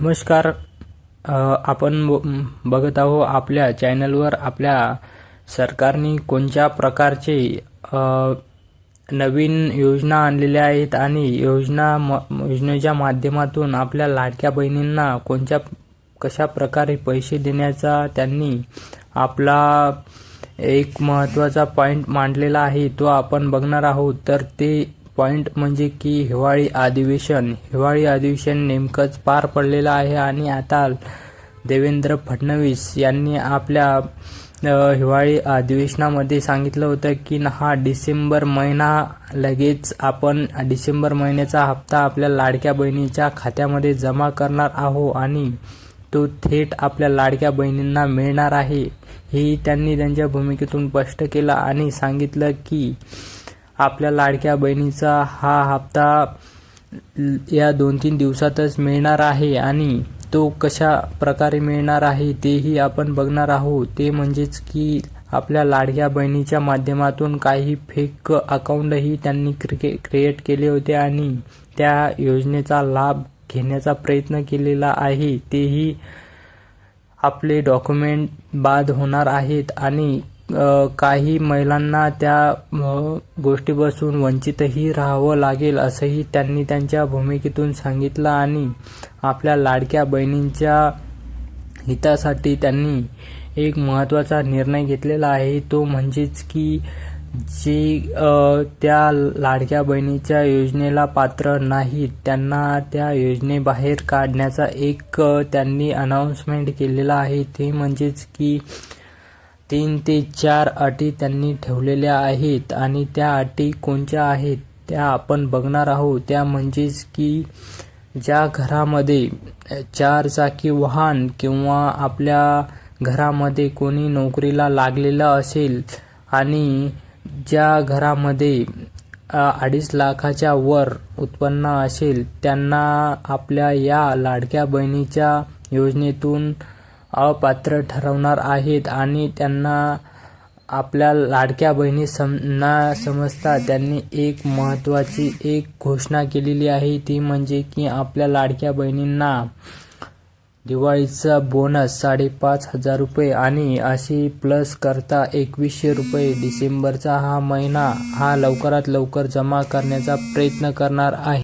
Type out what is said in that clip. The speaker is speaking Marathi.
नमस्कार. आपण ब- बघत आहो आपल्या चॅनलवर आपल्या सरकारने कोणत्या प्रकारचे नवीन योजना आणलेल्या आहेत आणि योजना म- योजनेच्या माध्यमातून आपल्या लाडक्या बहिणींना कोणत्या कशा प्रकारे पैसे देण्याचा त्यांनी आपला एक महत्त्वाचा पॉईंट मांडलेला आहे तो आपण बघणार आहोत. तर ते पॉइंट म्हणजे की हिवाळी अधिवेशन. हिवाळी अधिवेशन नेमकंच पार पडलेलं आहे आणि आता देवेंद्र फडणवीस यांनी आपल्या हिवाळी अधिवेशनामध्ये सांगितलं होतं की हा डिसेंबर महिना लगेच आपण डिसेंबर महिन्याचा हप्ता आपल्या लाडक्या बहिणीच्या खात्यामध्ये जमा करणार आहो आणि तो थेट आपल्या लाडक्या बहिणींना मिळणार आहे. हे त्यांनी त्यांच्या भूमिकेतून स्पष्ट केलं आणि सांगितलं की आपल्या लाडक्या बहिणीचा हा हप्ता या दोन तीन दिवसातच मिळणार आहे आणि तो कशा प्रकारे मिळणार आहे तेही आपण बघणार आहोत. ते म्हणजेच की आपल्या लाडक्या बहिणीच्या माध्यमातून काही फेक अकाउंटही त्यांनी क्रिके क्रिएट केले होते आणि त्या योजनेचा लाभ घेण्याचा प्रयत्न केलेला आहे. तेही आपले डॉक्युमेंट बाद होणार आहेत आणि काही महिलांना त्या गोष्टीपासून वंचितही राहावं लागेल असंही त्यांनी त्यांच्या भूमिकेतून सांगितलं आणि आपल्या लाडक्या बहिणींच्या हितासाठी त्यांनी एक महत्त्वाचा निर्णय घेतलेला आहे. तो म्हणजेच की जे त्या लाडक्या बहिणीच्या योजनेला पात्र नाहीत त्यांना त्या योजनेबाहेर काढण्याचा एक त्यांनी अनाऊन्समेंट केलेला आहे. ते म्हणजेच की तीन ते चार अटी त्यांनी ठेवलेल्या आहेत आणि त्या अटी कोणत्या आहेत त्या आपण बघणार आहोत. त्या म्हणजेच की ज्या घरामध्ये चार चाकी वाहन किंवा आपल्या घरामध्ये कोणी नोकरीला लागलेलं असेल आणि ज्या घरामध्ये अडीच लाखाच्या वर उत्पन्न असेल त्यांना आपल्या या लाडक्या बहिणीच्या योजनेतून अपात्र ठरवणार आहेत आणि त्यांना आपल्या लाडक्या बहिणी सम ना समजता त्यांनी एक महत्त्वाची एक घोषणा केलेली आहे. ती म्हणजे की आपल्या लाडक्या बहिणींना दिवाळीचा बोनस साडेपाच हजार रुपये आणि अशी प्लस करता एकवीसशे रुपये डिसेंबरचा हा महिना हा लवकरात लवकर जमा करण्याचा प्रयत्न करणार आहे.